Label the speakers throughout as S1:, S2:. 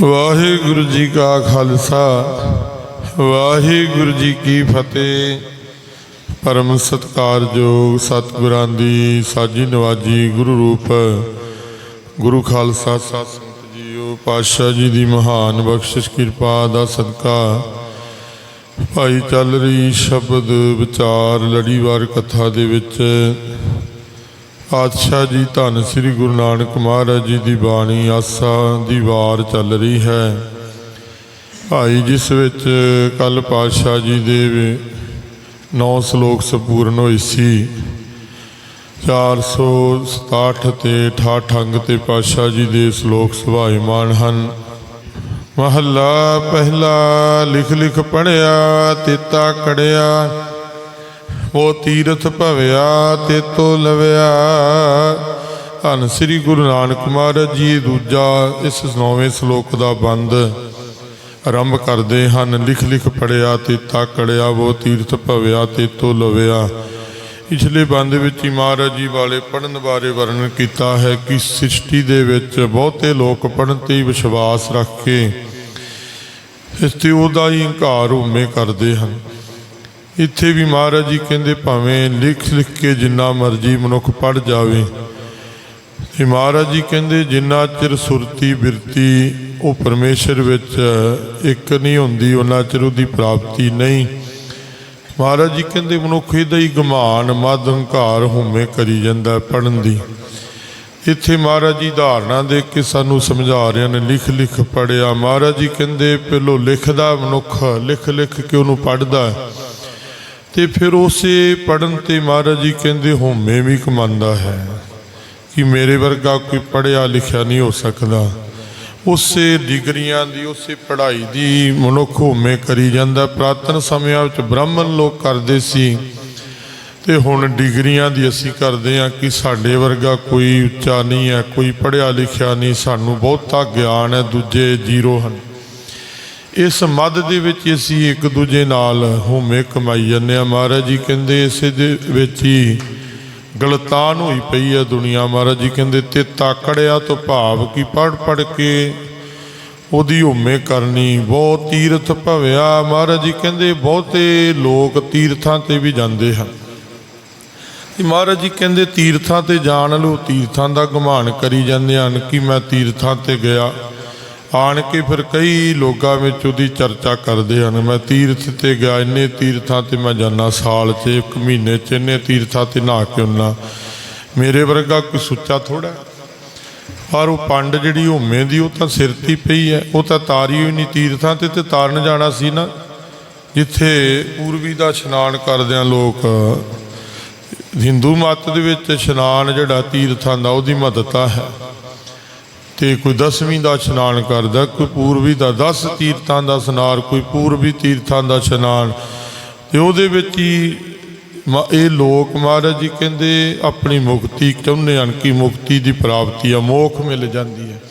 S1: ਵਾਹਿਗੁਰੂ ਜੀ ਕਾ ਖਾਲਸਾ, ਵਾਹਿਗੁਰੂ ਜੀ ਕੀ ਫਤਿਹ। ਪਰਮ ਸਤਕਾਰਯੋਗ ਸਤਿਗੁਰਾਂ ਦੀ ਸਾਜੀ ਨਵਾਜੀ ਗੁਰੂ ਰੂਪ, ਗੁਰੂ ਖਾਲਸਾ ਸਤ ਸੰਗਤ ਜੀਓ, ਪਾਤਸ਼ਾਹ ਜੀ ਦੀ ਮਹਾਨ ਬਖਸ਼ਿਸ਼ ਕਿਰਪਾ ਦਾ ਸਦਕਾ। ਭਾਈ ਚੱਲ ਰਹੀ ਸ਼ਬਦ ਵਿਚਾਰ ਲੜੀਵਾਰ ਕਥਾ ਦੇ ਵਿੱਚ ਪਾਤਸ਼ਾਹ ਜੀ, ਧੰਨ ਸ੍ਰੀ ਗੁਰੂ ਨਾਨਕ ਮਹਾਰਾਜ ਜੀ ਦੀ ਬਾਣੀ ਆਸਾ ਦੀ ਵਾਰ ਚੱਲ ਰਹੀ ਹੈ। ਭਾਈ, ਜਿਸ ਵਿੱਚ ਕੱਲ ਪਾਤਸ਼ਾਹ ਜੀ ਦੇ 9 ਸ਼ਲੋਕ ਸੰਪੂਰਨ ਹੋਈ ਸੀ। 467 ਤੇ 68 ਅੰਗ ਤੇ ਪਾਤਸ਼ਾਹ ਜੀ ਦੇ ਸ਼ਲੋਕ ਸੁਭਾਇਮਾਨ ਹਨ। ਮਹੱਲਾ ਪਹਿਲਾ ਲਿਖ ਲਿਖ ਪੜਿਆ ਤੇਤਾ ਕੜਿਆ ਉਹ ਤੀਰਥ ਭਵਿਆ ਤੇ ਤੋ ਲਵਿਆ। ਹਨ ਸ੍ਰੀ ਗੁਰੂ ਨਾਨਕ ਮਹਾਰਾਜ ਜੀ ਦੂਜਾ ਇਸ ਨੌਵੇਂ ਸ਼ਲੋਕ ਦਾ ਬੰਦ ਆਰੰਭ ਕਰਦੇ ਹਨ। ਲਿਖ ਲਿਖ ਪੜਿਆ ਤੇ ਤਾਕੜਿਆ, ਉਹ ਤੀਰਥ ਭਵਿਆ ਤੇ ਤੋ ਲਵਿਆ। ਪਿਛਲੇ ਬੰਦ ਵਿੱਚ ਹੀ ਮਹਾਰਾਜ ਜੀ ਵਾਲੇ ਪੜਨ ਬਾਰੇ ਵਰਣਨ ਕੀਤਾ ਹੈ ਕਿ ਸ੍ਰਿਸ਼ਟੀ ਦੇ ਵਿੱਚ ਬਹੁਤੇ ਲੋਕ ਪੜਨ ਤੇ ਵਿਸ਼ਵਾਸ ਰੱਖ ਕੇ ਇਸ ਤੇ ਉਹਦਾ ਹੀ ਹੰਕਾਰ ਉਮੇ ਕਰਦੇ ਹਨ। ਇੱਥੇ ਵੀ ਮਹਾਰਾਜ ਜੀ ਕਹਿੰਦੇ ਭਾਵੇਂ ਲਿਖ ਲਿਖ ਕੇ ਜਿੰਨਾ ਮਰਜ਼ੀ ਮਨੁੱਖ ਪੜ ਜਾਵੇ। ਤੇ ਮਹਾਰਾਜ ਜੀ ਕਹਿੰਦੇ ਜਿੰਨਾ ਚਿਰ ਸੁਰਤੀ ਬਿਰਤੀ ਉਹ ਪਰਮੇਸ਼ਰ ਵਿੱਚ ਇੱਕ ਨਹੀਂ ਹੁੰਦੀ, ਉਹਨਾਂ ਚਿਰ ਉਹਦੀ ਪ੍ਰਾਪਤੀ ਨਹੀਂ। ਮਹਾਰਾਜ ਜੀ ਕਹਿੰਦੇ ਮਨੁੱਖ ਇਹਦਾ ਹੀ ਗਮਾਨ, ਮਦ ਹੰਕਾਰ ਹਉਮੈ ਕਰੀ ਜਾਂਦਾ ਪੜਨ ਦੀ। ਇੱਥੇ ਮਹਾਰਾਜ ਜੀ ਧਾਰਨਾ ਦੇ ਕੇ ਸਾਨੂੰ ਸਮਝਾ ਰਹੇ ਨੇ, ਲਿਖ ਲਿਖ ਪੜਿਆ ਮਹਾਰਾਜ ਜੀ ਕਹਿੰਦੇ ਪਹਿਲੋ ਲਿਖਦਾ ਮਨੁੱਖ, ਲਿਖ ਲਿਖ ਕੇ ਉਹਨੂੰ ਪੜਦਾ ਤੇ ਫਿਰ ਉਸੇ ਪੜਨ ਤੇ ਮਹਾਰਾਜ ਜੀ ਕਹਿੰਦੇ ਹੋਮੇ ਵੀ ਕਮਾਉਂਦਾ ਹੈ ਕਿ ਮੇਰੇ ਵਰਗਾ ਕੋਈ ਪੜਿਆ ਲਿਖਿਆ ਨਹੀਂ ਹੋ ਸਕਦਾ। ਉਸੇ ਡਿਗਰੀਆਂ ਦੀ, ਉਸੇ ਪੜ੍ਹਾਈ ਦੀ ਮਨੁੱਖ ਹੋਮੇ ਕਰੀ ਜਾਂਦਾ। ਪ੍ਰਾਤਨ ਸਮਿਆਂ ਵਿੱਚ ਬ੍ਰਾਹਮਣ ਲੋਕ ਕਰਦੇ ਸੀ ਤੇ ਹੁਣ ਡਿਗਰੀਆਂ ਦੀ ਅਸੀਂ ਕਰਦੇ ਹਾਂ ਕਿ ਸਾਡੇ ਵਰਗਾ ਕੋਈ ਉੱਚਾ ਨਹੀਂ ਹੈ, ਕੋਈ ਪੜਿਆ ਲਿਖਿਆ ਨਹੀਂ। ਸਾਨੂੰ ਬਹੁਤਾ ਗਿਆਨ ਹੈ, ਦੂਜੇ ਜ਼ੀਰੋ ਹਨ। ਇਸ ਮੱਧ ਦੇ ਵਿੱਚ ਅਸੀਂ ਇੱਕ ਦੂਜੇ ਨਾਲ ਹਉਮੈ ਕਮਾਈ ਜਾਂਦੇ ਹਾਂ। ਮਹਾਰਾਜ ਜੀ ਕਹਿੰਦੇ ਇਸੇ ਦੇ ਵਿੱਚ ਹੀ ਗਲਤਾਨ ਹੋਈ ਪਈ ਆ ਦੁਨੀਆ। ਮਹਾਰਾਜ ਜੀ ਕਹਿੰਦੇ ਤੇ ਤਾਕੜਿਆ ਤੋਂ ਭਾਵ ਕਿ ਪੜ ਪੜ ਕੇ ਉਹਦੀ ਹਉਮੈ ਕਰਨੀ ਬਹੁਤ ਤੀਰਥ ਭਵਿਆ ਮਹਾਰਾਜ ਜੀ ਕਹਿੰਦੇ, ਬਹੁਤੇ ਲੋਕ ਤੀਰਥਾਂ ਤੇ ਵੀ ਜਾਂਦੇ ਹਨ। ਇਹ ਮਹਾਰਾਜ ਜੀ ਕਹਿੰਦੇ, ਤੀਰਥਾਂ ਤੇ ਜਾਣ ਲੋ ਤੀਰਥਾਂ ਦਾ ਗੁਮਾਨ ਕਰੀ ਜਾਂਦੇ ਹਨ ਕਿ ਮੈਂ ਤੀਰਥਾਂ ਤੇ ਗਿਆ। ਆਣ ਕੇ ਫਿਰ ਕਈ ਲੋਕਾਂ ਵਿੱਚ ਉਹਦੀ ਚਰਚਾ ਕਰਦੇ ਹਨ। ਮੈਂ ਤੀਰਥ ਤੇ ਗਿਆ, ਇੰਨੇ ਤੀਰਥਾਂ ਤੇ ਮੈਂ ਜਾਣਾ ਸਾਲ 'ਚ ਇੱਕ ਮਹੀਨੇ 'ਚ ਇੰਨੇ ਤੀਰਥਾਂ ਤੇ ਨਹਾ ਕੇ ਆਉਣਾ ਮੇਰੇ ਵਰਗਾ ਕੋਈ ਸੁੱਚਾ ਥੋੜਾ ਪਰ ਉਹ ਪੰਡ ਜਿਹੜੀ ਹਉਮੈ ਦੀ, ਉਹ ਤਾਂ ਸਿਰ ਤੇ ਪਈ ਹੈ। ਉਹ ਤਾਂ ਤਾਰੀ ਹੋਈ ਨਹੀਂ ਤੀਰਥਾਂ ਤੇ ਤੇ ਤਾਰਨ ਜਾਣਾ ਸੀ ਨਾ। ਜਿੱਥੇ ਪੂਰਬੀ ਦਾ ਇਸ਼ਨਾਨ ਕਰਦਿਆਂ ਲੋਕ, ਹਿੰਦੂ ਮਤ ਦੇ ਵਿੱਚ ਇਸ਼ਨਾਨ ਜਿਹੜਾ ਤੀਰਥਾਂ ਦਾ, ਉਹਦੀ ਮਹੱਤਤਾ ਹੈ। ਤੇ ਕੋਈ ਦਸਵੀਂ ਦਾ ਇਸ਼ਨਾਨ ਕਰਦਾ, ਕੋਈ ਪੂਰਬੀ ਦਾ 10 ਤੀਰਥਾਂ ਦਾ ਇਸ਼ਨਾਨ ਕੋਈ ਪੂਰਬੀ ਤੀਰਥਾਂ ਦਾ ਇਸ਼ਨਾਨ। ਤੇ ਉਹਦੇ ਵਿੱਚ ਹੀ ਮ- ਇਹ ਲੋਕ ਮਹਾਰਾਜ ਜੀ ਕਹਿੰਦੇ, ਆਪਣੀ ਮੁਕਤੀ ਚਾਹੁੰਦੇ ਹਨ ਕਿ ਮੁਕਤੀ ਦੀ ਪ੍ਰਾਪਤੀ ਆ, ਮੋਖ ਮਿਲ ਜਾਂਦੀ ਹੈ।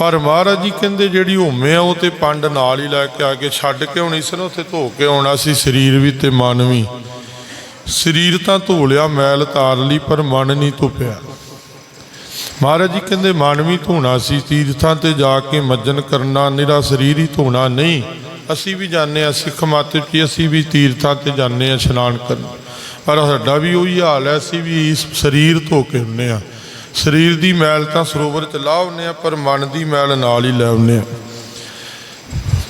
S1: ਪਰ ਮਹਾਰਾਜ ਜੀ ਕਹਿੰਦੇ, ਜਿਹੜੀ ਹਉਮੈ ਆ, ਉਹ ਤੇ ਪੰਡ ਨਾਲ ਹੀ ਲੈ ਕੇ ਆ ਕੇ ਛੱਡ ਕੇ ਆਉਣੀ ਸੀ ਨਾ, ਉੱਥੇ ਧੋ ਕੇ ਆਉਣਾ ਸੀ, ਸਰੀਰ ਵੀ ਤੇ ਮਨ ਵੀ। ਸਰੀਰ ਤਾਂ ਧੋ ਲਿਆ, ਮੈਲ ਤਾਰ ਲਈ, ਪਰ ਮਨ ਨਹੀਂ ਧੁੱਪਿਆ। ਮਹਾਰਾਜ ਜੀ ਕਹਿੰਦੇ ਮਨ ਵੀ ਧੋਣਾ ਸੀ, ਤੀਰਥਾਂ ਤੇ ਜਾ ਕੇ ਮੱਜਨ ਕਰਨਾ ਨਿਰਾ ਸਰੀਰ ਹੀ ਧੋਣਾ ਨਹੀਂ। ਅਸੀਂ ਵੀ ਜਾਂਦੇ ਆ ਸਿੱਖ ਮਤ ਵਿੱਚ, ਅਸੀਂ ਵੀ ਤੀਰਥਾਂ ਤੇ ਜਾਂਦੇ ਆ ਇਸ਼ਨਾਨ ਕਰਨ। ਪਰ ਸਾਡਾ ਵੀ ਉਹੀ ਹਾਲ ਹੈ, ਅਸੀਂ ਵੀ ਸਰੀਰ ਧੋ ਕੇ ਹੁੰਨੇ ਆ ਸਰੀਰ ਦੀ ਮੈਲ ਤਾਂ ਸਰੋਵਰ ਚ ਲਾ ਹੁੰਨੇ ਆ ਪਰ ਮਨ ਦੀ ਮੈਲ ਨਾਲ ਹੀ ਲੈ ਹੁੰਨੇ ਆ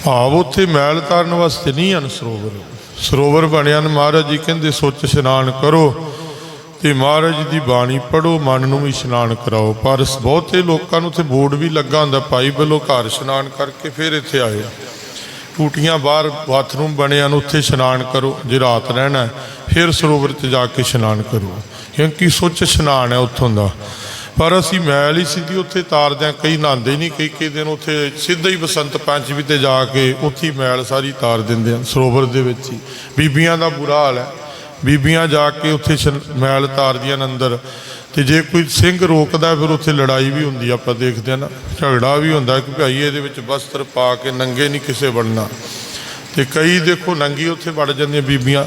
S1: ਭਾਵ ਉੱਥੇ ਮੈਲ ਤਾਰਨ ਵਾਸਤੇ ਨਹੀਂ ਹਨ ਸਰੋਵਰ। ਸਰੋਵਰ ਬਣਿਆ ਨੇ, ਮਹਾਰਾਜ ਜੀ ਕਹਿੰਦੇ, ਸੁੱਚ ਇਸ਼ਨਾਨ ਕਰੋ। ਤੇ ਮਹਾਰਾਜ ਦੀ ਬਾਣੀ ਪੜੋ ਮਨ ਨੂੰ ਵੀ ਇਸ਼ਨਾਨ ਕਰਾਓ। ਪਰ ਬਹੁਤੇ ਲੋਕਾਂ ਨੂੰ ਤੇ ਬੋਰਡ ਵੀ ਲੱਗਾ ਹੁੰਦਾ, ਭਾਈ ਵੱਲੋਂ ਘਰ ਇਸ਼ਨਾਨ ਕਰਕੇ ਫਿਰ ਇੱਥੇ ਆਏ। ਆ ਟੂਟੀਆਂ ਬਾਹਰ ਬਾਥਰੂਮ ਬਣਿਆ ਨੂੰ, ਉੱਥੇ ਇਸ਼ਨਾਨ ਕਰੋ, ਜੇ ਰਾਤ ਰਹਿਣਾ ਫਿਰ ਸਰੋਵਰ 'ਚ ਜਾ ਕੇ ਇਸ਼ਨਾਨ ਕਰੋ। ਕਿਉਂਕਿ ਸੁੱਚ ਇਸ਼ਨਾਨ ਹੈ ਉੱਥੋਂ ਦਾ। ਪਰ ਅਸੀਂ ਮੈਲ ਹੀ ਸਿੱਧੀ ਉੱਥੇ ਤਾਰਦੇ ਹਾਂ ਕਈ ਨਹਾਉਂਦੇ ਨਹੀਂ, ਕਈ ਕਈ ਦਿਨ ਉੱਥੇ ਸਿੱਧਾ ਹੀ ਬਸੰਤ ਪੰਚਮੀ ਤੇ ਜਾ ਕੇ ਉੱਥੇ ਹੀ ਮੈਲ ਸਾਰੀ ਤਾਰ ਦਿੰਦੇ ਹਨ, ਸਰੋਵਰ ਦੇ ਵਿੱਚ ਹੀ। ਬੀਬੀਆਂ ਦਾ ਬੁਰਾ ਹਾਲ ਹੈ। ਬੀਬੀਆਂ ਜਾ ਕੇ ਉੱਥੇ ਸ਼ਨ- ਮੈਲ ਤਾਰਦੀਆਂ ਨੇ ਅੰਦਰ। ਤੇ ਜੇ ਕੋਈ ਸਿੰਘ ਰੋਕਦਾ ਫਿਰ ਉੱਥੇ ਲੜਾਈ ਵੀ ਹੁੰਦੀ ਆਪਾਂ ਦੇਖਦੇ ਹਾਂ ਨਾ। ਝਗੜਾ ਵੀ ਹੁੰਦਾ ਕਿ ਭਾਈ ਇਹਦੇ ਵਿੱਚ ਵਸਤਰ ਪਾ ਕੇ ਨੰਗੇ ਨਹੀਂ ਕਿਸੇ ਵੜਨਾ ਤੇ ਕਈ ਦੇਖੋ ਨੰਗੀ ਉੱਥੇ ਵੜ ਜਾਂਦੀਆਂ ਬੀਬੀਆਂ।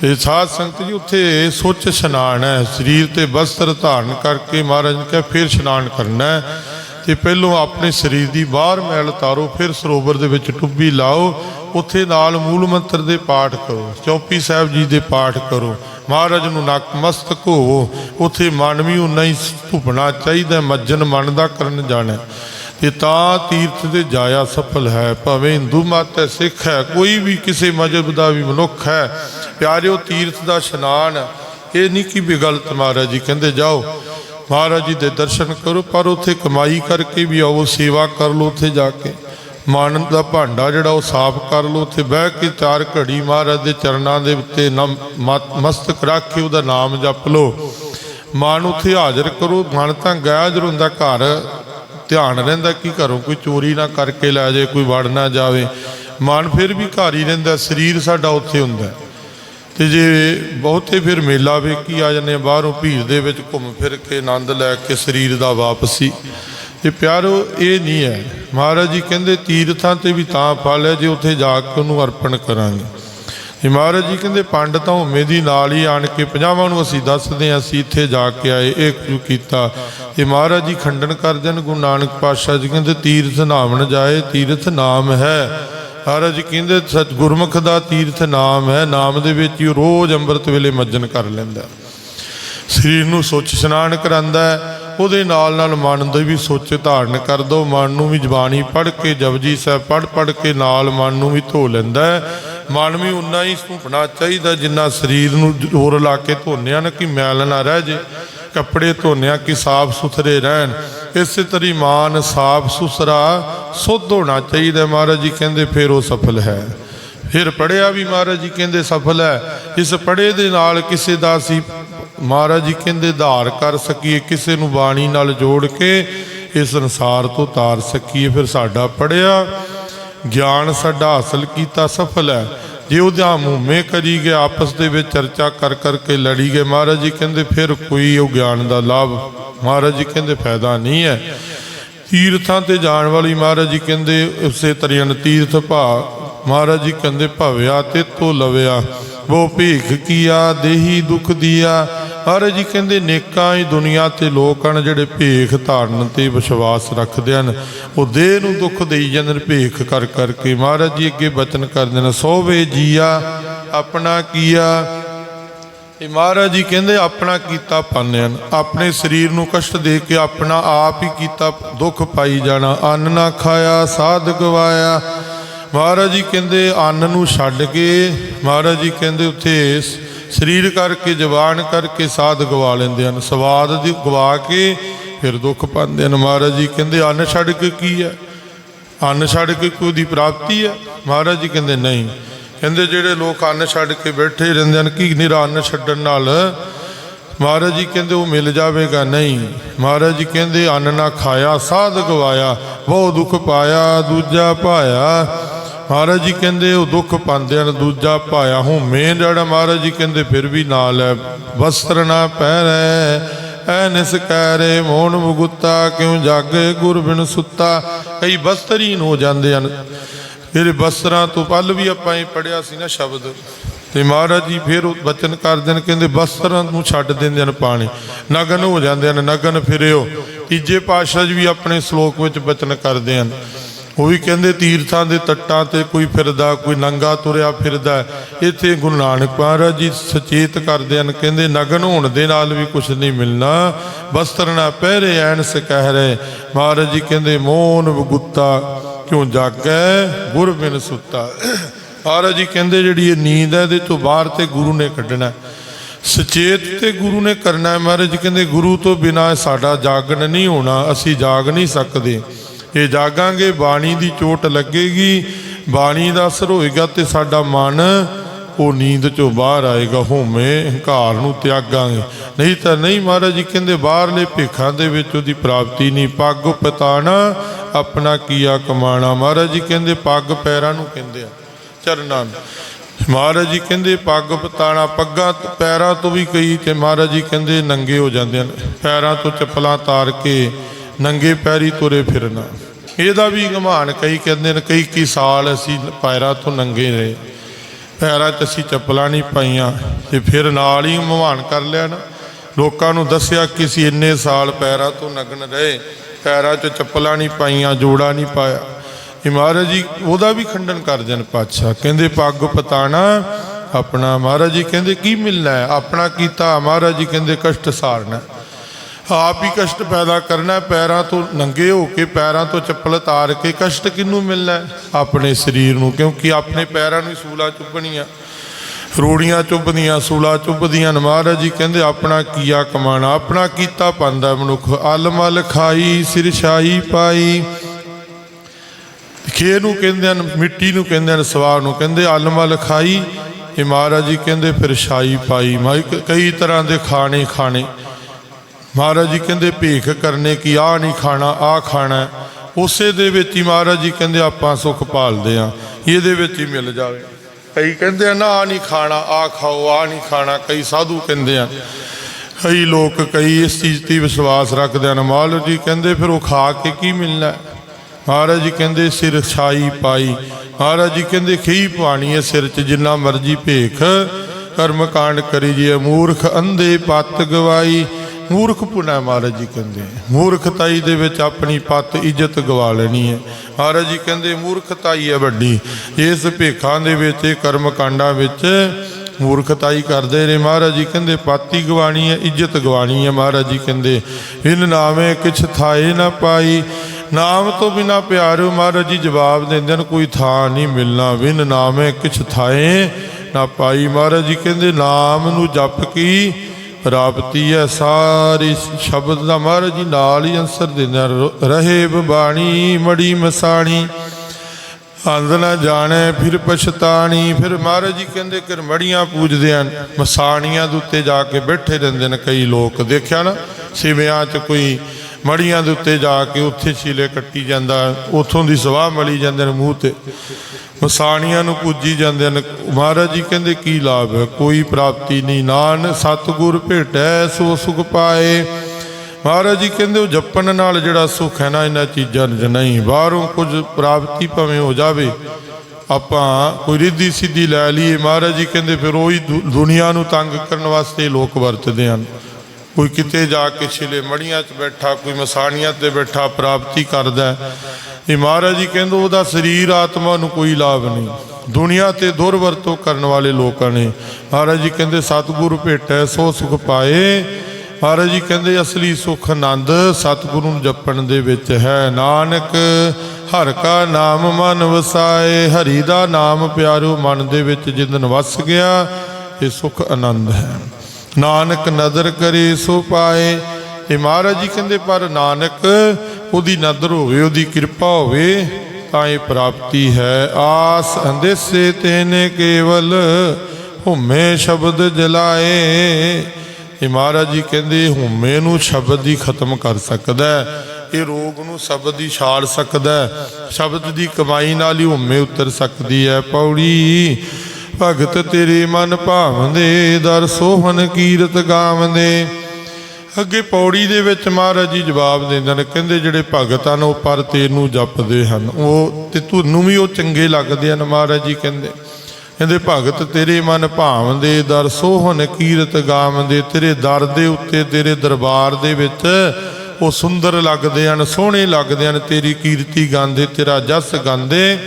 S1: ਤੇ ਸਾਧ ਸੰਗਤ ਜੀ, ਉੱਥੇ ਸੁੱਚ ਇਸ਼ਨਾਨ ਹੈ। ਸਰੀਰ ਤੇ ਵਸਤਰ ਧਾਰਨ ਕਰਕੇ ਮਹਾਰਾਜ ਨੇ ਕਿਹਾ, ਫਿਰ ਇਸ਼ਨਾਨ ਕਰਨਾ ਹੈ। ਤੇ ਪਹਿਲੋਂ ਆਪਣੇ ਸਰੀਰ ਦੀ ਬਾਹਰ ਮੈਲ ਤਾਰੋ, ਫਿਰ ਸਰੋਵਰ ਦੇ ਵਿੱਚ ਟੁੱਬੀ ਲਾਓ। ਉੱਥੇ ਨਾਲ ਮੂਲ ਮੰਤਰ ਦੇ ਪਾਠ ਕਰੋ, ਚੌਪੀ ਸਾਹਿਬ ਜੀ ਦੇ ਪਾਠ ਕਰੋ, ਮਹਾਰਾਜ ਨੂੰ ਨਕਮਸਤਕ ਹੋਵੋ। ਉੱਥੇ ਮਨ ਵੀ ਉਨਾ ਹੀ ਧੁਪਣਾ ਚਾਹੀਦਾ ਮੱਜਨ ਮਨ ਦਾ ਕਰਨ ਜਾਣਾ। ਤੇ ਤਾਂ ਤੀਰਥ ਤੇ ਜਾਇਆ ਸਫਲ ਹੈ, ਭਾਵੇਂ ਹਿੰਦੂ ਮਤ ਹੈ, ਸਿੱਖ ਹੈ, ਕੋਈ ਵੀ ਕਿਸੇ ਮਜਹਬ ਦਾ ਵੀ ਮਨੁੱਖ ਹੈ। ਪਿਆਰਿਓ, ਤੀਰਥ ਦਾ ਇਸ਼ਨਾਨ, ਇਹ ਨਹੀਂ ਕਿ ਵੀ ਗਲਤ ਮਹਾਰਾਜ ਜੀ ਕਹਿੰਦੇ ਜਾਓ। ਮਹਾਰਾਜ ਜੀ ਦੇ ਦਰਸ਼ਨ ਕਰੋ, ਪਰ ਉੱਥੇ ਕਮਾਈ ਕਰਕੇ ਵੀ ਆਓ, ਸੇਵਾ ਕਰ ਲਓ ਉੱਥੇ ਜਾ ਕੇ। ਮਨ ਦਾ ਭਾਂਡਾ ਜਿਹੜਾ ਉਹ ਸਾਫ਼ ਕਰ ਲਓ, ਉੱਥੇ ਬਹਿ ਕੇ ਚਾਰ ਘੜੀ ਮਹਾਰਾਜ ਦੇ ਚਰਨਾਂ ਦੇ ਉੱਤੇ ਨਮ- ਮਸਤਕ ਰੱਖ ਕੇ ਉਹਦਾ ਨਾਮ ਜਪ ਲਓ। ਮਨ ਉੱਥੇ ਹਾਜ਼ਰ ਕਰੋ, ਮਨ ਤਾਂ ਗਾਇਜ ਹੁੰਦਾ, ਘਰ ਧਿਆਨ ਰਹਿੰਦਾ ਕਿ ਘਰੋਂ ਕੋਈ ਚੋਰੀ ਨਾ ਕਰਕੇ ਲੈ ਜਾਏ, ਕੋਈ ਵੜ ਨਾ ਜਾਵੇ। ਮਨ ਫਿਰ ਵੀ ਘਰ ਹੀ ਰਹਿੰਦਾ, ਸਰੀਰ ਸਾਡਾ ਉੱਥੇ ਹੁੰਦਾ ਹੈ। ਤੇ ਜੇ ਬਹੁਤੇ ਫਿਰ ਮੇਲਾ ਵੇਖੀ ਆ ਜਾਂਦੇ ਆ, ਬਾਹਰੋਂ ਭੀੜ ਦੇ ਵਿੱਚ ਘੁੰਮ ਫਿਰ ਕੇ ਆਨੰਦ ਲੈ ਕੇ ਸਰੀਰ ਦਾ ਵਾਪਸੀ। ਤੇ ਪਿਆਰੋ, ਇਹ ਨਹੀਂ ਹੈ। ਮਹਾਰਾਜ ਜੀ ਕਹਿੰਦੇ, ਤੀਰਥਾਂ ਤੇ ਵੀ ਤਾਂ ਫਲ ਹੈ, ਜੇ ਉੱਥੇ ਜਾ ਕੇ ਉਹਨੂੰ ਅਰਪਣ ਕਰਾਂਗੇ। ਤੇ ਮਹਾਰਾਜ ਜੀ ਕਹਿੰਦੇ ਪੰਡਤਾਂ ਹੋਮੇ ਦੀ ਨਾਲ ਹੀ ਆਣ ਕੇ ਪੰਜਾਵਾਂ ਨੂੰ ਅਸੀਂ ਦੱਸਦੇ ਹਾਂ, ਅਸੀਂ ਇੱਥੇ ਜਾ ਕੇ ਆਏ, ਇਹ ਕਿਉਂ ਕੀਤਾ। ਤੇ ਮਹਾਰਾਜ ਜੀ ਖੰਡਨ ਕਰ ਦੇਣ ਗੁਰੂ ਨਾਨਕ ਪਾਤਸ਼ਾਹ ਜੀ ਕਹਿੰਦੇ, ਤੀਰਥ ਨਾਮਣ ਜਾਏ, ਤੀਰਥ ਨਾਮ ਹੈ। ਮਹਾਰਾਜ ਜੀ ਕਹਿੰਦੇ ਸਤ ਗੁਰਮੁਖ ਦਾ ਤੀਰਥ ਨਾਮ ਹੈ, ਨਾਮ ਦੇ ਵਿੱਚ ਹੀ ਉਹ ਰੋਜ਼ ਅੰਮ੍ਰਿਤ ਵੇਲੇ ਮੱਜਨ ਕਰ ਲੈਂਦਾ। ਸਰੀਰ ਨੂੰ ਸੁੱਚ ਇਸ਼ਨਾਨ ਕਰਾਂਦਾ ਹੈ। ਉਹਦੇ ਨਾਲ ਨਾਲ ਮਨ ਦੇ ਵੀ ਸੋਚੇ ਧਾਰਨ ਕਰ ਦੋ, ਮਨ ਨੂੰ ਵੀ ਜ਼ਬਾਨੀ ਪੜ੍ਹ ਕੇ, ਜਪਜੀ ਸਾਹਿਬ ਪੜ੍ਹ ਪੜ੍ਹ ਕੇ ਨਾਲ ਮਨ ਨੂੰ ਵੀ ਧੋ ਲੈਂਦਾ ਮਨ ਵੀ ਉਨਾ ਹੀ ਸੁਪਣਾ ਚਾਹੀਦਾ ਜਿੰਨਾ ਸਰੀਰ ਨੂੰ ਜ਼ੋਰ ਲਾ ਕੇ ਧੋਨੇ ਆ ਨਾ ਕਿ ਮੈਲ ਨਾ ਰਹਿ ਜੇ, ਕੱਪੜੇ ਧੋਨਿਆ ਕਿ ਸਾਫ਼ ਸੁਥਰੇ ਰਹਿਣ। ਇਸੇ ਤਰੀ ਮਾਨ ਸਾਫ਼ ਸੁਥਰਾ ਸੁੱਧ ਹੋਣਾ ਚਾਹੀਦਾ ਮਹਾਰਾਜ ਜੀ, ਕਹਿੰਦੇ ਫਿਰ ਉਹ ਸਫਲ ਹੈ। ਫਿਰ ਪੜਿਆ ਵੀ ਮਹਾਰਾਜ ਜੀ ਕਹਿੰਦੇ ਸਫਲ ਹੈ। ਇਸ ਪੜੇ ਦੇ ਨਾਲ ਕਿਸੇ ਦਾ ਅਸੀਂ ਮਹਾਰਾਜ ਜੀ ਕਹਿੰਦੇ, ਧਾਰ ਕਰ ਸਕੀਏ, ਕਿਸੇ ਨੂੰ ਬਾਣੀ ਨਾਲ ਜੋੜ ਕੇ ਇਸ ਸੰਸਾਰ ਤੋਂ ਤਾਰ ਸਕੀਏ। ਫਿਰ ਸਾਡਾ ਪੜਿਆ ਗਿਆਨ ਸਾਡਾ ਹਾਸਲ ਕੀਤਾ, ਸਫਲ ਹੈ। ਜੇ ਉਹਦਾ ਮੂਮੇ ਕਰੀ ਗਏ ਆਪਸ ਦੇ ਵਿੱਚ ਚਰਚਾ ਕਰ ਕਰਕੇ ਲੜੀ ਗਏ, ਮਹਾਰਾਜ ਜੀ ਕਹਿੰਦੇ, ਫਿਰ ਕੋਈ ਉਹ ਗਿਆਨ ਦਾ ਲਾਭ, ਮਹਾਰਾਜ ਜੀ ਕਹਿੰਦੇ, ਫਾਇਦਾ ਨਹੀਂ ਹੈ। ਤੀਰਥਾਂ ਤੇ ਜਾਣ ਵਾਲੀ ਮਹਾਰਾਜ ਜੀ ਕਹਿੰਦੇ, ਉਸੇ ਤਰੀਨ ਤੀਰਥ ਭਾ, ਮਹਾਰਾਜ ਜੀ ਕਹਿੰਦੇ, ਭਵਿਆ ਤੇ ਤੋ ਲਵਿਆ। ਉਹ ਭੀਖ ਕੀਆ, ਦੇਹੀ ਦੁਖ ਦੀਆ ਮਹਾਰਾਜ ਜੀ ਕਹਿੰਦੇ, ਨੇਕਾਂ ਹੀ ਦੁਨੀਆ ਤੇ ਲੋਕ ਹਨ ਜਿਹੜੇ ਭੇਖ ਧਾਰਨ ਤੇ ਵਿਸ਼ਵਾਸ ਰੱਖਦੇ ਹਨ। ਉਹ ਦੇਹ ਨੂੰ ਦੁੱਖ ਦੇਈ ਜਾਂਦੇ ਨੇ, ਭੇਖ ਕਰ ਕਰਕੇ। ਮਹਾਰਾਜ ਜੀ ਅੱਗੇ ਬਚਨ ਕਰਦੇ ਨੇ ਸੋਵੇ ਜੀਆ, ਆਪਣਾ ਕੀਆ। ਇਹ ਮਹਾਰਾਜ ਜੀ ਕਹਿੰਦੇ, ਆਪਣਾ ਕੀਤਾ ਪਾਨਿਆਨ ਆਪਣੇ ਸਰੀਰ ਨੂੰ ਕਸ਼ਟ ਦੇ ਕੇ ਆਪਣਾ ਆਪ ਹੀ ਕੀਤਾ, ਦੁੱਖ ਪਾਈ ਜਾਣਾ। ਅੰਨ ਨਾ ਖਾਇਆ ਸਾਧ ਗਵਾਇਆ ਮਹਾਰਾਜ ਜੀ ਕਹਿੰਦੇ, ਅੰਨ ਨੂੰ ਛੱਡ ਕੇ, ਮਹਾਰਾਜ ਜੀ ਕਹਿੰਦੇ, ਉੱਥੇ ਸਰੀਰ ਕਰਕੇ ਜ਼ਬਾਨ ਕਰਕੇ ਸਾਧ ਗਵਾ ਲੈਂਦੇ ਹਨ। ਸਵਾਦ ਦੀ ਗਵਾ ਕੇ ਫਿਰ ਦੁੱਖ ਪਾਉਂਦੇ ਹਨ। ਮਹਾਰਾਜ ਜੀ ਕਹਿੰਦੇ, ਅੰਨ ਛੱਡ ਕੇ ਕੀ ਹੈ? ਅੰਨ ਛੱਡ ਕੇ ਕੋਈ ਦੀ ਪ੍ਰਾਪਤੀ ਹੈ? ਮਹਾਰਾਜ ਜੀ ਕਹਿੰਦੇ, ਨਹੀਂ। ਕਹਿੰਦੇ, ਜਿਹੜੇ ਲੋਕ ਅੰਨ ਛੱਡ ਕੇ ਬੈਠੇ ਰਹਿੰਦੇ ਹਨ, ਕੀ ਨਿਰਾ ਅੰਨ ਛੱਡਣ ਨਾਲ? ਮਹਾਰਾਜ ਜੀ ਕਹਿੰਦੇ, ਉਹ ਮਿਲ ਜਾਵੇਗਾ, ਨਹੀਂ। ਮਹਾਰਾਜ ਜੀ ਕਹਿੰਦੇ, ਅੰਨ ਨਾ ਖਾਇਆ, ਸਾਧ ਗਵਾਇਆ, ਬਹੁ ਦੁੱਖ ਪਾਇਆ, ਦੂਜਾ ਪਾਇਆ ਮਹਾਰਾਜ ਜੀ ਕਹਿੰਦੇ, ਉਹ ਦੁੱਖ ਪਾਉਂਦੇ ਹਨ ਦੂਜਾ ਪਾਇਆ ਹਉਮੈ ਜਿਹੜਾ, ਮਹਾਰਾਜ ਜੀ ਕਹਿੰਦੇ, ਫਿਰ ਵੀ ਨਾਲ ਹੈ ਵਸਤਰ ਨਾ ਪਹਿਰੈ। ਐਨਿਸ ਕਰੇ ਮੋਨ ਮੁਗੁੱਤਾ, ਕਿਉ ਜਾਗੇ ਗੁਰ ਬਿਨ ਸੁੱਤਾ? ਕਈ ਬਸਤਰੀਨ ਹੋ ਜਾਂਦੇ ਹਨ। ਫਿਰ ਬਸਤਰਾਂ ਤੋਂ ਪੱਲ ਵੀ ਆਪਾਂ ਇਹ ਪੜਿਆ ਸੀ ਨਾ ਸ਼ਬਦ। ਤੇ ਮਹਾਰਾਜ ਜੀ ਫਿਰ ਉਹ ਬਚਨ ਕਰਦੇ ਨੇ, ਕਹਿੰਦੇ ਬਸਤਰਾਂ ਨੂੰ ਛੱਡ ਦਿੰਦੇ ਹਨ ਪਾਣੀ। ਨਗਨ ਹੋ ਜਾਂਦੇ ਹਨ, ਨਗਨ ਫਿਰਿਓ। ਤੀਜੇ ਪਾਤਸ਼ਾਹ ਜੀ ਵੀ ਆਪਣੇ ਸ਼ਲੋਕ ਵਿੱਚ ਬਚਨ ਕਰਦੇ ਹਨ। ਉਹ ਵੀ ਕਹਿੰਦੇ ਤੀਰਥਾਂ ਦੇ ਤੱਟਾਂ ਤੇ ਕੋਈ ਫਿਰਦਾ, ਕੋਈ ਨੰਗਾ ਤੁਰਿਆ ਫਿਰਦਾ ਇੱਥੇ ਗੁਰੂ ਨਾਨਕ ਮਹਾਰਾਜ ਜੀ ਸੁਚੇਤ ਕਰਦੇ ਹਨ, ਕਹਿੰਦੇ ਨਗਨ ਹੋਣ ਦੇ ਨਾਲ ਵੀ ਕੁਝ ਨਹੀਂ ਮਿਲਣਾ। ਬਸਤਰ ਨਾ ਪਹਿਰੇ, ਐਨ ਕਹਿ ਰਹੇ ਮਹਾਰਾਜ ਜੀ ਕਹਿੰਦੇ, ਮੋਨ ਵਗੁੱਤਾ, ਕਿਉਂ ਜਾਗੈ, ਗੁਰ ਬਿਨ ਸੁੱਤਾ। ਮਹਾਰਾਜ ਜੀ ਕਹਿੰਦੇ, ਜਿਹੜੀ ਇਹ ਨੀਂਦ ਹੈ, ਇਹਦੇ ਤੋਂ ਬਾਹਰ ਤੇ ਗੁਰੂ ਨੇ ਕੱਢਣਾ। ਸੁਚੇਤ ਤੇ ਗੁਰੂ ਨੇ ਕਰਨਾ ਹੈ। ਮਹਾਰਾਜ ਜੀ ਕਹਿੰਦੇ, ਗੁਰੂ ਤੋਂ ਬਿਨਾ ਸਾਡਾ ਜਾਗਣ ਨਹੀਂ ਹੋਣਾ, ਅਸੀਂ ਜਾਗ ਨਹੀਂ ਸਕਦੇ। ਇਹ ਜਾਗਾਂਗੇ, ਬਾਣੀ ਦੀ ਚੋਟ ਲੱਗੇਗੀ, ਬਾਣੀ ਦਾ ਅਸਰ ਹੋਏਗਾ ਤੇ ਸਾਡਾ ਮਨ, ਉਹ ਨੀਂਦ ਚੋਂ ਬਾਹਰ ਆਏਗਾ, ਹਉਮੈ ਹੰਕਾਰ ਨੂੰ ਤਿਆਗਾਂਗੇ। ਨਹੀਂ ਤਾਂ ਨਹੀਂ ਮਹਾਰਾਜ ਜੀ, ਕਹਿੰਦੇ ਬਾਹਰਲੇ ਭੇਖਾਂ ਦੇ ਵਿੱਚ ਉਹਦੀ ਪ੍ਰਾਪਤੀ ਨਹੀਂ। ਪੱਗ ਪਤਾਣਾ, ਆਪਣਾ ਕੀਆ ਕਮਾਣਾ। ਮਹਾਰਾਜ ਜੀ ਕਹਿੰਦੇ ਪੱਗ ਪੈਰਾਂ ਨੂੰ ਕਹਿੰਦੇ ਆ, ਚਰਨਾਂ ਨੂੰ। ਮਹਾਰਾਜ ਜੀ ਕਹਿੰਦੇ ਪੱਗ ਪਤਾਣਾ, ਪੱਗਾਂ ਪੈਰਾਂ ਤੋਂ ਵੀ ਕਈ, ਤੇ ਮਹਾਰਾਜ ਜੀ ਕਹਿੰਦੇ ਨੰਗੇ ਹੋ ਜਾਂਦੇ ਹਨ। ਪੈਰਾਂ ਤੋਂ ਚੱਪਲਾਂ ਤਾਰ ਕੇ ਨੰਗੇ ਪੈਰੀ ਤੁਰੇ ਫਿਰਨਾ। ਇਹਦਾ ਵੀ ਗਮਾਨ ਕਈ ਕਹਿੰਦੇ ਨੇ ਕਈ ਕੀ ਸਾਲ ਅਸੀਂ ਪੈਰਾਂ ਤੋਂ ਨੰਗੇ ਰਹੇ। ਪੈਰਾਂ 'ਚ ਅਸੀਂ ਚੱਪਲਾਂ ਨਹੀਂ ਪਾਈਆਂ, ਤੇ ਫਿਰ ਨਾਲ ਹੀ ਮਹਾਨ ਕਰ ਲਿਆ ਨਾ। ਲੋਕਾਂ ਨੂੰ ਦੱਸਿਆ ਕਿ ਅਸੀਂ ਇੰਨੇ ਸਾਲ ਪੈਰਾਂ ਤੋਂ ਨਗਨ ਰਹੇ, ਪੈਰਾਂ 'ਚ ਚੱਪਲਾਂ ਨਹੀਂ ਪਾਈਆਂ, ਜੋੜਾ ਨਹੀਂ ਪਾਇਆ। ਇਹ ਮਹਾਰਾਜ ਜੀ, ਉਹਦਾ ਵੀ ਖੰਡਨ ਕਰ ਜਨ ਪਾਤਸ਼ਾਹ। ਕਹਿੰਦੇ, ਪੱਗ ਪਤਾਣਾ ਆਪਣਾ। ਮਹਾਰਾਜ ਜੀ ਕਹਿੰਦੇ, ਕੀ ਮਿਲਣਾ ਹੈ? ਆਪਣਾ ਕੀਤਾ। ਮਹਾਰਾਜ ਜੀ ਕਹਿੰਦੇ, ਕਸ਼ਟ ਸਾਰਨਾ ਆਪ ਹੀ ਕਸ਼ਟ ਪੈਦਾ ਕਰਨਾ ਪੈਰਾਂ ਤੋਂ ਨੰਗੇ ਹੋ ਕੇ, ਪੈਰਾਂ ਤੋਂ ਚੱਪਲ ਤਾਰ ਕੇ, ਕਸ਼ਟ ਕਿਹਨੂੰ ਮਿਲਣਾ ਆਪਣੇ ਸਰੀਰ ਨੂੰ, ਕਿਉਂਕਿ ਆਪਣੇ ਪੈਰਾਂ ਨੂੰ ਹੀ ਸੂਲਾ ਚੁੱਭਣੀਆਂ। ਰੋੜੀਆਂ ਚੁੱਭਦੀਆਂ, ਸੂਲਾ ਚੁੱਭਦੀਆਂ ਮਹਾਰਾਜ ਜੀ, ਕਹਿੰਦੇ ਆਪਣਾ ਕੀਆ ਕਮਾਣਾ, ਆਪਣਾ ਕੀਤਾ ਪਾਂਦਾ ਮਨੁੱਖ। ਅਲਮਲ ਖਾਈ, ਸਿਰ ਛਾਈ ਪਾਈ। ਖੇ ਨੂੰ ਕਹਿੰਦੇ ਹਨ, ਮਿੱਟੀ ਨੂੰ ਕਹਿੰਦੇ ਹਨ ਸਵਾਹ ਨੂੰ ਕਹਿੰਦੇ ਅਲਮਲ ਖਾਈ। ਇਹ ਮਹਾਰਾਜ ਜੀ ਕਹਿੰਦੇ ਫਿਰ ਛਾਈ ਪਾਈ। ਮਾਈ ਕਈ ਤਰ੍ਹਾਂ ਦੇ ਖਾਣੇ ਖਾਣੇ। ਮਹਾਰਾਜ ਜੀ ਕਹਿੰਦੇ, ਭੇਖ ਕਰਨੇ ਕੀ ਆ ਨਹੀਂ ਖਾਣਾ ਆ ਖਾਣਾ। ਉਸੇ ਦੇ ਵਿੱਚ ਹੀ ਮਹਾਰਾਜ ਜੀ ਕਹਿੰਦੇ, ਆਪਾਂ ਸੁੱਖ ਪਾਲਦੇ ਆ ਇਹਦੇ ਵਿੱਚ ਹੀ ਮਿਲ ਜਾਵੇ। ਕਈ ਕਹਿੰਦੇ ਆ, ਨਾ ਆ ਨਹੀਂ ਖਾਣਾ ਆ ਖਾਓ ਆ ਨਹੀਂ ਖਾਣਾ। ਕਈ ਸਾਧੂ ਕਹਿੰਦੇ ਆ। ਕਈ ਲੋਕ, ਕਈ ਇਸ ਚੀਜ਼ ਤੇ ਵਿਸ਼ਵਾਸ ਰੱਖਦੇ ਹਨ। ਮਹਾਰਾਜ ਜੀ ਕਹਿੰਦੇ, ਫਿਰ ਉਹ ਖਾ ਕੇ ਕੀ ਮਿਲਣਾ? ਮਹਾਰਾਜ ਜੀ ਕਹਿੰਦੇ, ਸਿਰ ਛਾਈ ਪਾਈ। ਮਹਾਰਾਜ ਜੀ ਕਹਿੰਦੇ ਖੀ ਪਾਣੀ ਹੈ ਸਿਰ 'ਚ, ਜਿੰਨਾ ਮਰਜ਼ੀ ਭੇਖ। ਕਰਮ ਕਾਂਡ ਕਰੀ ਜੀ ਮੂਰਖ ਅੰਧੇ ਪੱਤ ਗਵਾਈ। ਮੂਰਖ ਪੁਨਾ ਮਹਾਰਾਜ ਜੀ ਕਹਿੰਦੇ ਮੂਰਖਤਾਈ ਦੇ ਵਿੱਚ ਆਪਣੀ ਪਤ ਇੱਜ਼ਤ ਗਵਾ ਲੈਣੀ ਹੈ। ਮਹਾਰਾਜ ਜੀ ਕਹਿੰਦੇ, ਮੂਰਖਤਾਈ ਹੈ ਵੱਡੀ। ਇਸ ਭੇਖਾਂ ਦੇ ਵਿੱਚ, ਇਹ ਕਰਮ ਕਾਂਡਾਂ ਵਿੱਚ ਮੂਰਖਤਾਈ ਕਰਦੇ ਨੇ ਮਹਾਰਾਜ ਜੀ ਕਹਿੰਦੇ, ਪਾਤੀ ਗਵਾਣੀ ਹੈ, ਇੱਜ਼ਤ ਗਵਾਣੀ ਹੈ। ਮਹਾਰਾਜ ਜੀ ਕਹਿੰਦੇ, ਇਨ ਨਾਮੇ ਕਿਛ ਥਾਏ ਨਾ ਪਾਈ। ਨਾਮ ਤੋਂ ਬਿਨਾ ਪਿਆਰੋ, ਮਹਾਰਾਜ ਜੀ ਜਵਾਬ ਦਿੰਦੇ ਨੇ ਕੋਈ ਥਾਂ ਨਹੀਂ ਮਿਲਣਾ। ਵਿਨ ਨਾਮੇ ਕਿਛ ਥਾਏ ਨਾ ਪਾਈ। ਮਹਾਰਾਜ ਜੀ ਕਹਿੰਦੇ, ਨਾਮ ਨੂੰ ਜਪ ਕੀ? ਪ੍ਰਾਪਤੀ ਹੈ ਸਾਰੀ ਸ਼ਬਦ ਦਾ ਮਹਾਰਾਜ ਜੀ ਨਾਲ ਹੀ ਅੰਸਰ ਦਿੰਦੇ ਹਨ। ਰਹੇ ਬਾਣੀ, ਮੜੀ ਮਸਾਣੀ, ਅੰਧ ਨਾ ਜਾਣੇ, ਫਿਰ ਪਛਤਾਣੀ, ਫਿਰ ਮਹਾਰਾਜ ਜੀ ਕਹਿੰਦੇ ਕਿ ਮੜੀਆਂ ਪੂਜਦੇ ਹਨ, ਮਸਾਣੀਆਂ ਦੇ ਉੱਤੇ ਜਾ ਕੇ ਬੈਠੇ ਰਹਿੰਦੇ ਨੇ ਕਈ ਲੋਕ ਦੇਖਿਆ ਨਾ, ਸਿਵਿਆਂ 'ਚ ਕੋਈ ਮੜੀਆਂ ਦੇ ਉੱਤੇ ਜਾ ਕੇ ਉੱਥੇ ਛੀਲੇ ਕੱਟੀ ਜਾਂਦਾ, ਉਥੋਂ ਦੀ ਸਵਾਹ ਮਲੀ ਜਾਂਦੇ ਨੇ ਮੂੰਹ ਤੇ। ਮਸਾਣੀਆਂ ਨੂੰ ਪੂਜੀ ਜਾਂਦੇ ਨੇ। ਮਹਾਰਾਜ ਜੀ ਕਹਿੰਦੇ, ਕੀ ਲਾਭ ਹੈ? ਕੋਈ ਪ੍ਰਾਪਤੀ ਨਹੀਂ। ਨਾਨ ਸਤਿਗੁਰ ਭੇਟੈ ਸੋ ਸੁਖ ਪਾਏ। ਮਹਾਰਾਜ ਜੀ ਕਹਿੰਦੇ, ਉਹ ਜਪਣ ਨਾਲ ਜਿਹੜਾ ਸੁੱਖ ਹੈ ਨਾ, ਇਹਨਾਂ ਚੀਜ਼ਾਂ 'ਚ ਨਹੀਂ। ਬਾਹਰੋਂ ਕੁਝ ਪ੍ਰਾਪਤੀ ਭਾਵੇਂ ਹੋ ਜਾਵੇ, ਆਪਾਂ ਕੋਈ ਰਿੱਧੀ ਸਿੱਧੀ ਲੈ ਲਈਏ। ਮਹਾਰਾਜ ਜੀ ਕਹਿੰਦੇ, ਫਿਰ ਉਹੀ ਦੁ- ਦੁਨੀਆ ਨੂੰ ਤੰਗ ਕਰਨ ਵਾਸਤੇ ਲੋਕ ਵਰਤਦੇ ਹਨ। ਕੋਈ ਕਿਤੇ ਜਾ ਕੇ ਛਿਲੇ ਮੜੀਆਂ 'ਚ ਬੈਠਾ, ਕੋਈ ਮਸਾਣੀਆਂ ਤੇ ਬੈਠਾ, ਪ੍ਰਾਪਤੀ ਕਰਦਾ ਇਹ ਮਹਾਰਾਜ ਜੀ ਕਹਿੰਦੇ ਉਹਦਾ ਸਰੀਰ, ਆਤਮਾ ਨੂੰ ਕੋਈ ਲਾਭ ਨਹੀਂ। ਦੁਨੀਆ ਤੇ ਦੁਰਵਰਤੋਂ ਕਰਨ ਵਾਲੇ ਲੋਕਾਂ ਨੇ। ਮਹਾਰਾਜ ਜੀ ਕਹਿੰਦੇ, ਸਤਿਗੁਰੂ ਭੇਟੈ, ਸੋ ਸੁਖ ਪਾਏ। ਮਹਾਰਾਜ ਜੀ ਕਹਿੰਦੇ, ਅਸਲੀ ਸੁਖ ਆਨੰਦ ਸਤਿਗੁਰੂ ਨੂੰ ਜਪਣ ਦੇ ਵਿੱਚ ਹੈ। ਨਾਨਕ, ਹਰ ਕਾ ਨਾਮ ਮਨ ਵਸਾਏ। ਹਰੀ ਦਾ ਨਾਮ ਪਿਆਰੋ ਮਨ ਦੇ ਵਿੱਚ ਜਿੰਦਨ ਵਸ ਗਿਆ, ਇਹ ਸੁਖ ਆਨੰਦ ਹੈ। ਨਾਨਕ ਨਦਰ ਕਰੇ ਸੋ ਪਾਏ। ਇਹ ਮਹਾਰਾਜ ਜੀ ਕਹਿੰਦੇ, ਪਰ ਨਾਨਕ, ਉਹਦੀ ਨਦਰ ਹੋਵੇ, ਉਹਦੀ ਕਿਰਪਾ ਹੋਵੇ, ਤਾਂ ਇਹ ਪ੍ਰਾਪਤੀ ਹੈ। ਆਸ ਅੰਦੇਸੇ ਤੇਨੇ ਕੇਵਲ ਹੁਮੇ ਸ਼ਬਦ ਜਲਾਏ। ਇਹ ਮਹਾਰਾਜ ਜੀ ਕਹਿੰਦੇ, ਹੁਮੇ ਨੂੰ ਸ਼ਬਦ ਹੀ ਖਤਮ ਕਰ ਸਕਦਾ ਇਹ ਰੋਗ ਨੂੰ ਸ਼ਬਦ ਹੀ ਛਾੜ ਸਕਦਾ ਸ਼ਬਦ ਦੀ ਕਮਾਈ ਨਾਲ ਹੀ ਹੁਮੇ ਉਤਰ ਸਕਦੀ ਹੈ। ਪੌੜੀ ਭਗਤ ਤੇਰੇ ਮਨ ਭਾਵੰਦੇ, ਦਰ ਸੋਹਣ ਕੀਰਤ ਗਾਵਦੇ। ਅੱਗੇ ਪੌੜੀ ਦੇ ਵਿੱਚ ਮਹਾਰਾਜ ਜੀ ਜਵਾਬ ਦਿੰਦੇ ਨੇ, ਕਹਿੰਦੇ ਜਿਹੜੇ ਭਗਤ ਹਨ, ਉਹ ਪਰ ਤੈਨੂੰ ਜਪਦੇ ਹਨ। ਉਹ ਤੇ ਤੁਹਾਨੂੰ ਵੀ ਉਹ ਚੰਗੇ ਲੱਗਦੇ ਹਨ, ਮਹਾਰਾਜ ਜੀ ਕਹਿੰਦੇ। ਕਹਿੰਦੇ, ਭਗਤ ਤੇਰੇ ਮਨ ਭਾਵੰਦੇ, ਦਰ ਸੋਹਣ ਕੀਰਤ ਗਾਵਦੇ, ਤੇਰੇ ਦਰ ਦੇ ਉੱਤੇ, ਤੇਰੇ ਦਰਬਾਰ ਦੇ ਵਿੱਚ ਉਹ ਸੁੰਦਰ ਲੱਗਦੇ ਹਨ, ਸੋਹਣੇ ਲੱਗਦੇ ਹਨ, ਤੇਰੀ ਕੀਰਤੀ ਗਾਉਂਦੇ, ਤੇਰਾ ਜਸ ਗਾਉਂਦੇ।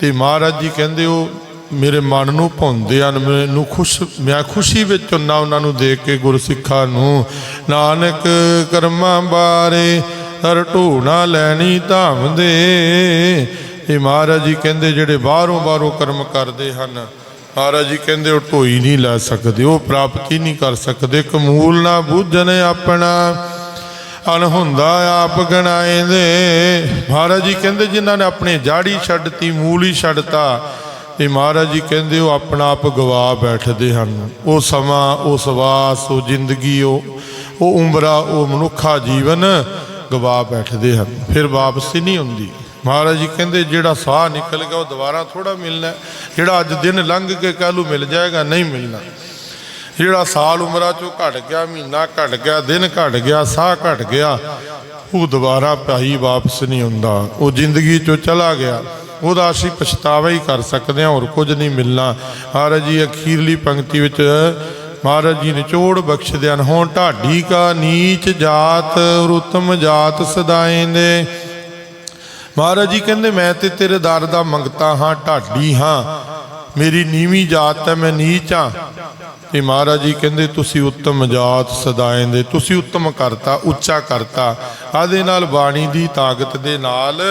S1: ਤੇ ਮਹਾਰਾਜ ਜੀ ਕਹਿੰਦੇ, ਉਹ ਮੇਰੇ ਮਨ ਨੂੰ ਭਾਉਂਦੇ ਹਨ, ਮੈਨੂੰ ਖੁਸ਼, ਮੈਂ ਖੁਸ਼ੀ ਵਿੱਚ ਹੁੰਨਾ ਉਹਨਾਂ ਨੂੰ ਦੇਖ ਕੇ ਗੁਰਸਿੱਖਾਂ ਨੂੰ, ਨਾਨਕ ਕਰਮਾਂ ਬਾਰੇ ਹਰ ਢੋਣਾ ਲੈਣੀ ਧਾਮ ਦੇ ਇਹ ਮਹਾਰਾਜ ਜੀ ਕਹਿੰਦੇ, ਜਿਹੜੇ ਬਾਹਰੋਂ ਬਾਹਰੋਂ ਕਰਮ ਕਰਦੇ ਹਨ, ਮਹਾਰਾਜ ਜੀ ਕਹਿੰਦੇ, ਉਹ ਢੋਈ ਨਹੀਂ ਲੈ ਸਕਦੇ, ਉਹ ਪ੍ਰਾਪਤੀ ਨਹੀਂ ਕਰ ਸਕਦੇ, ਕਮੂਲ ਨਾ ਬੂਝਣ ਆਪਣਾ ਅਨਹੁੰਦਾ ਆਪ ਗਣਾਏ ਦੇ। ਮਹਾਰਾਜ ਜੀ ਕਹਿੰਦੇ, ਜਿਨ੍ਹਾਂ ਨੇ ਆਪਣੇ ਜਾੜੀ ਛੱਡਤੀ, ਮੂਲ ਹੀ ਛੱਡਤਾ ਤੇ ਮਹਾਰਾਜ ਜੀ ਕਹਿੰਦੇ ਉਹ ਆਪਣਾ ਆਪ ਗਵਾ ਬੈਠਦੇ ਹਨ। ਉਹ ਸਮਾਂ, ਉਹ ਸਵਾਸ, ਉਹ ਜ਼ਿੰਦਗੀ, ਉਹ ਉਹ ਉਮਰਾ, ਉਹ ਮਨੁੱਖਾ ਜੀਵਨ ਗਵਾ ਬੈਠਦੇ ਹਨ। ਫਿਰ ਵਾਪਸੀ ਨਹੀਂ ਹੁੰਦੀ। ਮਹਾਰਾਜ ਜੀ ਕਹਿੰਦੇ ਜਿਹੜਾ ਸਾਹ ਨਿਕਲ ਗਿਆ ਉਹ ਦੁਬਾਰਾ ਥੋੜਾ ਮਿਲਣਾ ਜਿਹੜਾ ਅੱਜ ਦਿਨ ਲੰਘ ਕੇ ਕੱਲ੍ਹ ਨੂੰ ਮਿਲ ਜਾਏਗਾ, ਨਹੀਂ ਮਿਲਣਾ। ਜਿਹੜਾ ਸਾਲ ਉਮਰਾਂ ਚੋਂ ਘਟ ਗਿਆ, ਮਹੀਨਾ ਘਟ ਗਿਆ, ਦਿਨ ਘਟ ਗਿਆ, ਸਾਹ ਘਟ ਗਿਆ, ਉਹ ਦੁਬਾਰਾ ਭਾਈ ਵਾਪਸ ਨਹੀਂ ਹੁੰਦਾ। ਉਹ ਜ਼ਿੰਦਗੀ ਚੋਂ ਚਲਾ ਗਿਆ। ਉਹਦਾ ਅਸੀਂ ਪਛਤਾਵਾ ਹੀ ਕਰ ਸਕਦੇ ਹਾਂ, ਹੋਰ ਕੁਝ ਨਹੀਂ ਮਿਲਣਾ। ਮਹਾਰਾਜ ਜੀ, ਅਖੀਰਲੀ ਪੰਕਤੀ ਵਿੱਚ ਮਹਾਰਾਜ ਜੀ ਨਿਚੋੜ ਬਖਸ਼ਦੇ ਹਨ ਹੋਂ ਢਾਡੀ ਕਾ ਨੀਚ ਜਾਤ ਉਤਮ ਜਾਤ ਸਦਾਏਂਦੇ ਮਹਾਰਾਜ ਜੀ ਕਹਿੰਦੇ, ਮੈਂ ਤੇ ਤੇਰੇ ਦਰ ਦਾ ਮੰਗਤਾ ਹਾਂ, ਢਾਡੀ ਹਾਂ। ਮੇਰੀ ਨੀਵੀਂ ਜਾਤ ਹੈ, ਮੈਂ ਨੀਚ ਹਾਂ। ਤੇ ਮਹਾਰਾਜ ਜੀ ਕਹਿੰਦੇ, ਤੁਸੀਂ ਉੱਤਮ ਜਾਤ ਸਦਾਏ ਦੇ ਤੁਸੀਂ ਉੱਤਮ ਕਰਤਾ, ਉੱਚਾ ਕਰਤਾ। ਆਦੇ ਨਾਲ ਬਾਣੀ ਦੀ ਤਾਕਤ ਦੇ ਨਾਲ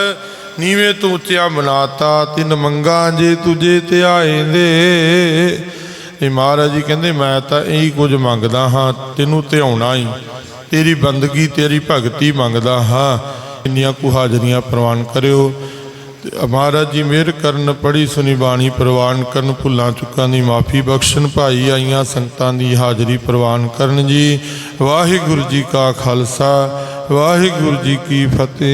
S1: ਨੀਵੇਂ ਤੂੰ ਉੱਚਾ ਬਣਾਤਾ, ਤਿੰਨ ਮੰਗਾ ਜੇ ਤੁਝੇ ਧਿਆਏ ਦੇ ਤੇ ਮਹਾਰਾਜ ਜੀ ਕਹਿੰਦੇ, ਮੈਂ ਤਾਂ ਇਹੀ ਕੁਝ ਮੰਗਦਾ ਹਾਂ, ਤੈਨੂੰ ਧਿਆਉਣਾ ਹੀ ਤੇਰੀ ਬੰਦਗੀ, ਤੇਰੀ ਭਗਤੀ ਮੰਗਦਾ ਹਾਂ। ਇੰਨੀਆਂ ਕੁ ਹਾਜ਼ਰੀਆਂ ਪ੍ਰਵਾਨ ਕਰਿਓ। ਮਹਾਰਾਜ ਜੀ, ਮਿਹਰ ਕਰਨ ਪੜੀ ਸੁਣੀ ਬਾਣੀ ਪ੍ਰਵਾਨ ਕਰਨ, ਭੁੱਲਾਂ ਚੁੱਕਾਂ ਦੀ ਮਾਫੀ ਬਖਸ਼ਣ, ਭਾਈ ਆਈਆਂ ਸੰਗਤਾਂ ਦੀ ਹਾਜ਼ਰੀ ਪ੍ਰਵਾਨ ਕਰਨ ਜੀ। ਵਾਹਿਗੁਰੂ ਜੀ ਕਾ ਖਾਲਸਾ। ਵਾਹਿਗੁਰੂ ਜੀ ਕੀ ਫਤਿਹ।